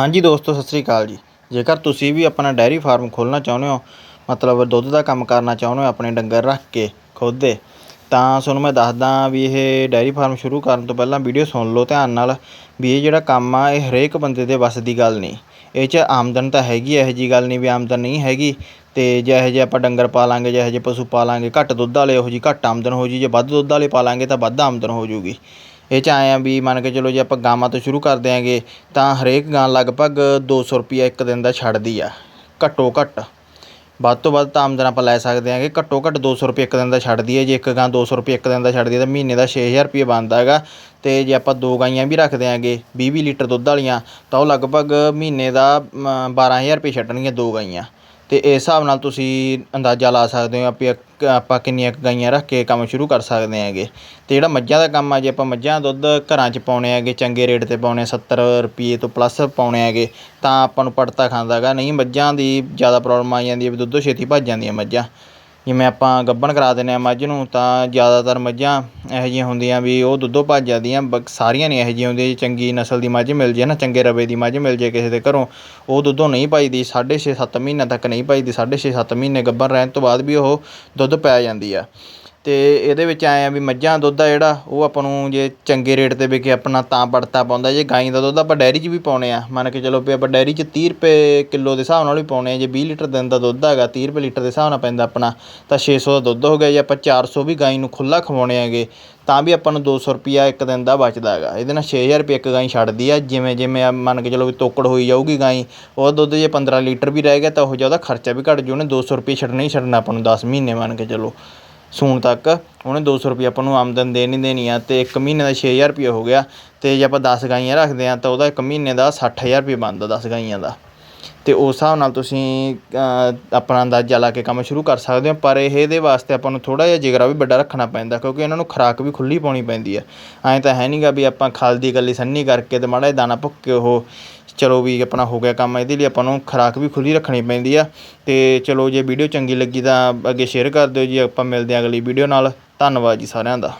ਹਾਂਜੀ ਦੋਸਤੋ, ਸਤਿ ਸ੍ਰੀ ਅਕਾਲ ਜੀ। ਜੇਕਰ ਤੁਸੀਂ ਵੀ ਆਪਣਾ ਡੈਰੀ ਫਾਰਮ ਖੋਲ੍ਹਣਾ ਚਾਹੁੰਦੇ ਹੋ, ਮਤਲਬ ਦੁੱਧ ਦਾ ਕੰਮ ਕਰਨਾ ਚਾਹੁੰਦੇ ਹੋ, ਆਪਣੇ ਡੰਗਰ ਰੱਖ ਕੇ ਖੁਦ ਦੇ, ਤਾਂ ਤੁਹਾਨੂੰ ਮੈਂ ਦੱਸਦਾ ਵੀ ਇਹ ਡੈਰੀ ਫਾਰਮ ਸ਼ੁਰੂ ਕਰਨ ਤੋਂ ਪਹਿਲਾਂ ਵੀਡੀਓ ਸੁਣ ਲਓ ਧਿਆਨ ਨਾਲ ਵੀ ਇਹ ਜਿਹੜਾ ਕੰਮ ਆ, ਇਹ ਹਰੇਕ ਬੰਦੇ ਦੇ ਵੱਸ ਦੀ ਗੱਲ ਨਹੀਂ। ਇਹ 'ਚ ਆਮਦਨ ਤਾਂ ਹੈਗੀ, ਇਹੋ ਜਿਹੀ ਗੱਲ ਨਹੀਂ ਵੀ ਆਮਦਨ ਨਹੀਂ ਹੈਗੀ ਅਤੇ ਜਿਹੋ ਜਿਹੇ ਆਪਾਂ ਡੰਗਰ ਪਾਲਾਂਗੇ, ਜਿਹੋ ਜਿਹੇ ਪਸ਼ੂ ਪਾਲਾਂਗੇ, ਘੱਟ ਦੁੱਧ ਵਾਲੇ ਉਹੋ ਜਿਹੀ ਘੱਟ ਆਮਦਨ ਹੋ ਜੀ, ਜੇ ਵੱਧ ਦੁੱਧ ਵਾਲੇ ਪਾਲਾਂਗੇ ਤਾਂ ਵੱਧ ਆਮਦਨ ਹੋ ਜੂਗੀ। ਇਹ 'ਚ ਆਏ ਆ ਵੀ ਮੰਨ ਕੇ ਚਲੋ ਜੇ ਆਪਾਂ ਗਾਵਾਂ ਤੋਂ ਸ਼ੁਰੂ ਕਰਦੇ ਦਿਆਂਗੇ ਤਾਂ ਹਰੇਕ ਗਾਂ ਲਗਭਗ ਦੋ ਸੌ ਰੁਪਈਆ ਇੱਕ ਦਿਨ ਦਾ ਛੱਡਦੀ ਆ ਘੱਟੋ ਘੱਟ। ਵੱਧ ਤੋਂ ਵੱਧ ਤਾਂ ਆਮਦਨ ਆਪਾਂ ਲੈ ਸਕਦੇ ਹਾਂਗੇ ਘੱਟੋ ਘੱਟ ਦੋ ਸੌ ਰੁਪਏ ਇੱਕ ਦਿਨ ਦਾ ਛੱਡਦੀ ਹੈ ਜੇ ਇੱਕ ਗਾਂ ਦੋ ਸੌ ਰੁਪਏ ਇੱਕ ਦਿਨ ਦਾ ਛੱਡਦੀ ਹੈ ਤਾਂ ਮਹੀਨੇ ਦਾ ਛੇ ਹਜ਼ਾਰ ਰੁਪਏ ਬਣਦਾ ਹੈਗਾ। ਅਤੇ ਜੇ ਆਪਾਂ ਦੋ ਗਾਈਆਂ ਵੀ ਰੱਖਦੇ ਦਿਆਂਗੇ 20 ਵੀਹ ਲੀਟਰ ਦੁੱਧ ਵਾਲੀਆਂ ਤਾਂ ਉਹ ਲਗਭਗ ਮਹੀਨੇ ਦਾ ਮ, 12000 ਰੁਪਏ ਛੱਡਣਗੀਆਂ ਦੋ ਗਾਈਆਂ। ਅਤੇ ਇਸ ਹਿਸਾਬ ਨਾਲ ਤੁਸੀਂ ਅੰਦਾਜ਼ਾ ਲਾ ਸਕਦੇ ਹੋ ਆਪੀ ਆਪਾਂ ਕਿੰਨੀਆਂ ਕੁ ਗਾਈਆਂ ਰੱਖ ਕੇ ਕੰਮ ਸ਼ੁਰੂ ਕਰ ਸਕਦੇ ਹੈਗੇ। ਅਤੇ ਜਿਹੜਾ ਮੱਝਾਂ ਦਾ ਕੰਮ ਆ, ਜੇ ਆਪਾਂ ਮੱਝਾਂ ਦਾ ਦੁੱਧ ਘਰਾਂ 'ਚ ਪਾਉਣੇ ਹੈਗੇ, ਚੰਗੇ ਰੇਟ 'ਤੇ ਪਾਉਣੇ, ਸੱਤਰ ਰੁਪਈਏ ਤੋਂ ਪਲੱਸ ਪਾਉਣੇ ਹੈਗੇ, ਤਾਂ ਆਪਾਂ ਨੂੰ ਪੜਤਾ ਖਾਂਦਾ ਹੈਗਾ ਨਹੀਂ, ਮੱਝਾਂ ਦੀ ਜ਼ਿਆਦਾ ਪ੍ਰੋਬਲਮ ਆ ਜਾਂਦੀ ਹੈ ਵੀ ਦੁੱਧੋਂ ਛੇਤੀ ਭੱਜ ਜਾਂਦੀਆਂ ਮੱਝਾਂ। ਜਿਵੇਂ ਆਪਾਂ ਗੱਭਣ ਕਰਾ ਦਿੰਦੇ ਹਾਂ ਮੱਝ ਨੂੰ, ਤਾਂ ਜ਼ਿਆਦਾਤਰ ਮੱਝਾਂ ਇਹੋ ਜਿਹੀਆਂ ਹੁੰਦੀਆਂ ਵੀ ਉਹ ਦੁੱਧੋਂ ਭੱਜ ਜਾਂਦੀਆਂ ਬ ਸਾਰੀਆਂ ਨਹੀਂ ਇਹੋ ਜਿਹੀਆਂ ਹੁੰਦੀਆਂ ਚੰਗੀ ਨਸਲ ਦੀ ਮੱਝ ਮਿਲ ਜੇ ਨਾ, ਚੰਗੇ ਰਵੇ ਦੀ ਮੱਝ ਮਿਲ ਜੇ ਕਿਸੇ ਦੇ ਘਰੋਂ, ਉਹ ਦੁੱਧੋਂ ਨਹੀਂ ਭੱਜਦੀ, ਸਾਢੇ ਛੇ ਸੱਤ ਮਹੀਨਿਆਂ ਤੱਕ ਨਹੀਂ ਭੱਜਦੀ, ਸਾਢੇ ਛੇ ਸੱਤ ਮਹੀਨੇ ਗੱਭਣ ਰਹਿਣ ਤੋਂ ਬਾਅਦ ਵੀ ਉਹ ਦੁੱਧ ਪੈ ਜਾਂਦੀ ਆ। ਅਤੇ ਇਹਦੇ ਵਿੱਚ ਐਂ ਆ ਵੀ ਮੱਝਾਂ ਦਾ ਦੁੱਧ ਆ ਜਿਹੜਾ, ਉਹ ਆਪਾਂ ਨੂੰ ਜੇ ਚੰਗੇ ਰੇਟ 'ਤੇ ਵਿਕੇ ਆਪਣਾ ਤਾਂ ਪੜਤਾ ਪਾਉਂਦਾ, ਜੇ ਗਾਈ ਦਾ ਦੁੱਧ ਆਪਾਂ ਡੈਅਰੀ 'ਚ ਵੀ ਪਾਉਂਦੇ ਆ। ਮੰਨ ਕੇ ਚਲੋ ਵੀ ਆਪਾਂ ਡੈਅਰੀ 'ਚ ਤੀਹ ਰੁਪਏ ਕਿਲੋ ਦੇ ਹਿਸਾਬ ਨਾਲ ਵੀ ਪਾਉਂਦੇ ਆ, ਜੇ ਵੀਹ ਲੀਟਰ ਦਿਨ ਦਾ ਦੁੱਧ ਹੈਗਾ, ਤੀਹ ਰੁਪਏ ਲੀਟਰ ਦੇ ਹਿਸਾਬ ਨਾਲ ਪੈਂਦਾ ਆਪਣਾ, ਤਾਂ ਛੇ ਸੌ ਦਾ ਦੁੱਧ ਹੋ ਗਿਆ, ਜੇ ਆਪਾਂ ਚਾਰ ਸੌ ਵੀ ਗਾਈ ਨੂੰ ਖੁੱਲ੍ਹਾ ਖਵਾਉਣੇ ਹੈਗੇ, ਤਾਂ ਵੀ ਆਪਾਂ ਨੂੰ ਦੋ ਸੌ ਰੁਪਈਆ ਇੱਕ ਦਿਨ ਦਾ ਬਚਦਾ ਹੈਗਾ। ਇਹਦੇ ਨਾਲ ਛੇ ਹਜ਼ਾਰ ਰੁਪਏ ਇੱਕ ਗਾਈ ਛੱਡਦੀ ਆ, ਜਿਵੇਂ ਜਿਵੇਂ ਆ ਮੰਨ ਕੇ ਚਲੋ ਵੀ ਤੋਕੜ ਹੋਈ ਜਾਊਗੀ ਗਾਈ, ਉਹ ਦੁੱਧ ਜੇ 15 ਲੀਟਰ ਵੀ ਰਹਿ ਗਿਆ, ਤਾਂ ਉਹ ਜਿਹਾ ਉਹਦਾ ਖਰਚਾ ਵੀ ਘੱਟ ਜੂ, ਉਹਨੇ 200 ਰੁਪਏ ਛੱਡਣਾ ਹੀ ਛੱਡਣਾ ਆਪਾਂ ਨੂੰ ਦਸ ਮਹੀਨੇ ਮੰਨ ਕੇ ਚਲੋ। ਸੂਣ ਤੱਕ ਉਹਨੇ ਦੋ ਸੌ ਰੁਪਈਆ ਆਪਾਂ ਨੂੰ ਆਮਦਨ ਦੇਣੀ ਦੇਣੀ ਆ ਅਤੇ ਇੱਕ ਮਹੀਨੇ ਦਾ ਛੇ ਹਜ਼ਾਰ ਰੁਪਈਆ ਹੋ ਗਿਆ ਅਤੇ ਜੇ ਆਪਾਂ ਦਸ ਗਾਈਆਂ ਰੱਖਦੇ ਹਾਂ ਤਾਂ ਉਹਦਾ ਇੱਕ ਮਹੀਨੇ ਦਾ ਸੱਠ ਹਜ਼ਾਰ ਰੁਪਈਆ ਬਣਦਾ ਦਸ ਗਾਈਆਂ ਦਾ। ਅਤੇ ਉਸ ਹਿਸਾਬ ਨਾਲ ਤੁਸੀਂ ਆਪਣਾ ਅੰਦਾਜ਼ਾ ਲਾ ਕੇ ਕੰਮ ਸ਼ੁਰੂ ਕਰ ਸਕਦੇ ਹੋ, ਪਰ ਇਹ ਇਹਦੇ ਵਾਸਤੇ ਆਪਾਂ ਨੂੰ ਥੋੜ੍ਹਾ ਜਿਹਾ ਜਿਗਰਾ ਵੀ ਵੱਡਾ ਰੱਖਣਾ ਪੈਂਦਾ ਕਿਉਂਕਿ ਇਹਨਾਂ ਨੂੰ ਖੁਰਾਕ ਵੀ ਖੁੱਲ੍ਹੀ ਪਾਉਣੀ ਪੈਂਦੀ ਹੈ ਐਂ ਤਾਂ ਹੈ ਨਹੀਂ ਗਾ ਵੀ ਆਪਾਂ ਖਲ ਦੀ ਇਕੱਲੀ ਸੰਨੀ ਕਰਕੇ ਅਤੇ ਮਾੜਾ ਜਿਹਾ ਦਾਣਾ ਭੁੱਕ ਕੇ ਉਹ ਚਲੋ ਵੀ ਆਪਣਾ ਹੋ ਗਿਆ ਕੰਮ, ਇਹਦੇ ਲਈ ਆਪਾਂ ਨੂੰ ਖੁਰਾਕ ਵੀ ਖੁੱਲ੍ਹੀ ਰੱਖਣੀ ਪੈਂਦੀ ਆ। ਅਤੇ ਚਲੋ ਜੇ ਵੀਡੀਓ ਚੰਗੀ ਲੱਗੀ ਤਾਂ ਅੱਗੇ ਸ਼ੇਅਰ ਕਰ ਦਿਓ ਜੀ, ਆਪਾਂ ਮਿਲਦੇ ਹਾਂ ਅਗਲੀ ਵੀਡੀਓ ਨਾਲ। ਧੰਨਵਾਦ ਜੀ ਸਾਰਿਆਂ ਦਾ।